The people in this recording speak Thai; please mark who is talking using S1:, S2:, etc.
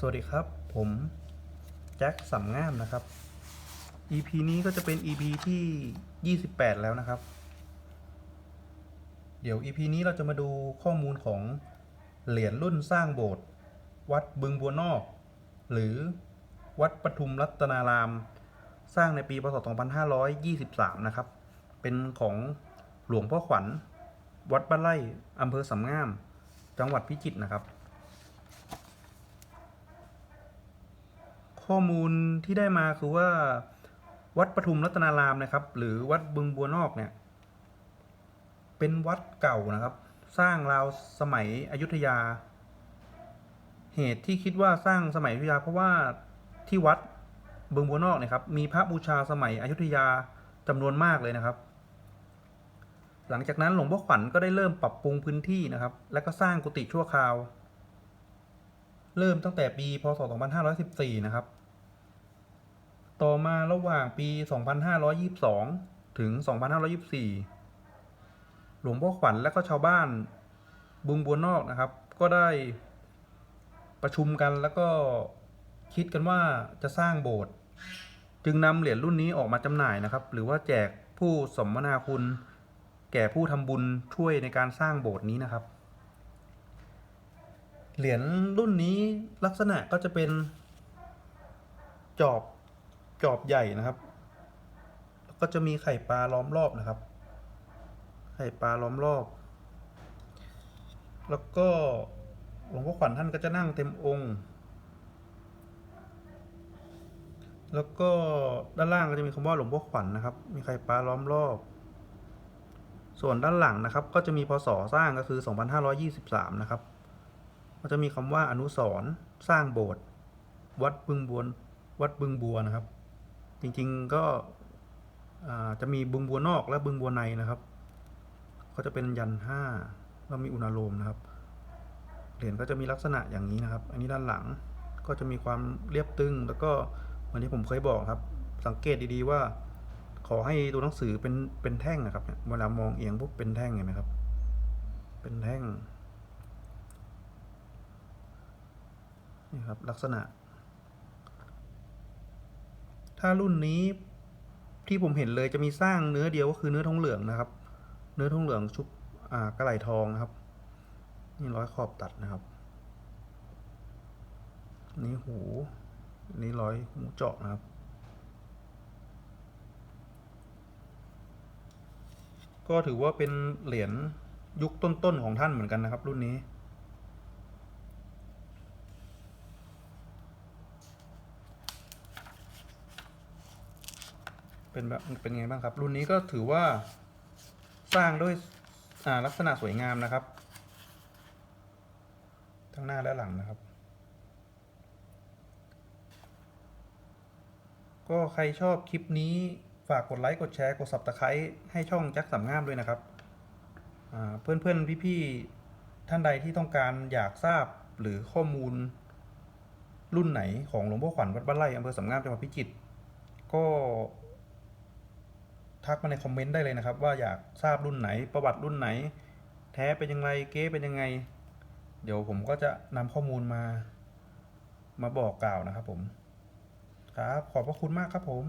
S1: สวัสดีครับ ผมแจ็คสำงามนะครับ EP นี้ก็จะเป็น EP ที่ 28 แล้วนะครับ เดี๋ยว EP นี้เราจะมาดูข้อมูลของเหรียญรุ่นสร้างโบสถ์วัดบึงบัวนอก หรือวัดปทุมรัตนาราม สร้างในปีพศ 2523 นะครับ เป็นของหลวงพ่อขวัญ วัดบ้านไร่อำเภอสำงาม จังหวัดพิจิตรนะครับ ข้อมูลที่ได้มาคือว่าวัดปทุมรัตนารามนะครับ หรือวัดบึงบัวนอกเนี่ย เป็นวัดเก่านะครับ สร้างราวสมัยอยุธยา เหตุที่คิดว่าสร้างสมัยอยุธยา เพราะว่าที่วัดบึงบัวนอกเนี่ยครับมีพระบูชาสมัยอยุธยาจำนวนมากเลยนะครับ หลังจากนั้นหลวงพ่อขวัญก็ได้เริ่มปรับปรุงพื้นที่นะครับ และก็สร้างกุฏิชั่วคราว เริ่มตั้งแต่ปีพศ 2514 นะครับ ต่อมาระหว่างปี 2522 ถึง 2524 หลวงพ่อขวัญและก็ชาวบ้านบึงบัวนอกนะครับ ก็ได้ประชุมกันแล้วก็คิดกันว่าจะสร้างโบสถ์จึงนำเหรียญรุ่นนี้ออกมาจำหน่ายนะครับ หรือว่าแจกผู้สมนาคุณ แก่ผู้ทำบุญช่วยในการสร้างโบสถ์นี้นะครับ เหรียญรุ่นนี้ลักษณะก็จะเป็น จอบจอบใหญ่นะครับก็จะมีไข่ปลาล้อมรอบนะครับ ไข่ปลาล้อมรอบ แล้วก็หลวงพ่อขวัญท่านก็จะนั่งเต็มองค์ แล้วก็ด้านล่างก็จะมีคำว่าหลวงพ่อขวัญนะครับ มีไข่ปลาล้อมรอบ ส่วนด้านหลังนะครับ ก็จะมีพศสร้างก็คือ 2523 นะครับ ก็จะมีคำว่าอนุสรสร้างโบสถ์วัดบึงบัววัดบึงบัวนะครับ จริงๆก็จะมีบึงบัวนอกและบึงบัวในนะครับ ก็จะเป็นยันห้าแล้วมีอุณาโลมนะครับเหรียญก็จะมีลักษณะอย่างนี้นะครับ อันนี้ด้านหลังก็จะมีความเรียบตึง แล้วก็เหมือนที่ผมเคยบอกครับ สังเกตดีๆว่า ขอให้ตัวหนังสือเป็นเป็นแท่งนะครับเวลามองเอียงปุ๊บเป็นแท่งเห็นไหมครับ เป็นแท่ง นี่ครับลักษณะ ถ้ารุ่นนี้ที่ผมเห็นเลยจะมีสร้างเนื้อเดียวก็คือเนื้อทองเหลืองนะครับ เนื้อทองเหลืองชุบอ่ากระไหลทองนะครับ นี่ร้อยขอบตัดนะครับ นี่หูนี่ร้อยหูเจาะนะครับก็ถือว่าเป็นเหรียญยุคต้นๆของท่านเหมือนกันนะครับ รุ่นนี้ เป็นแบบเป็นไงบ้างครับ รุ่นนี้ก็ถือว่าสร้างด้วยลักษณะสวยงามนะครับ ทั้งหน้าและหลังนะครับ ก็ใครชอบคลิปนี้ฝากกดไลค์กดแชร์กด subscribe ให้ช่องแจ็คสามงามด้วยนะครับเพื่อนเพื่อนพี่พี่ๆท่านใดที่ต้องการอยากทราบหรือข้อมูลรุ่นไหนของหลวงพ่อขวัญวัดบ้านไร่อำเภอสามงามจังหวัดพิจิตรก็ ทักมาในคอมเมนต์ได้เลยนะครับ ว่าอยากทราบรุ่นไหนประวัติรุ่นไหน แท้เป็นยังไงเก๊เป็นยังไง เดี๋ยวผมก็จะนำข้อมูลมา มาบอกกล่าวนะครับผม ครับ ขอบพระคุณมากครับผม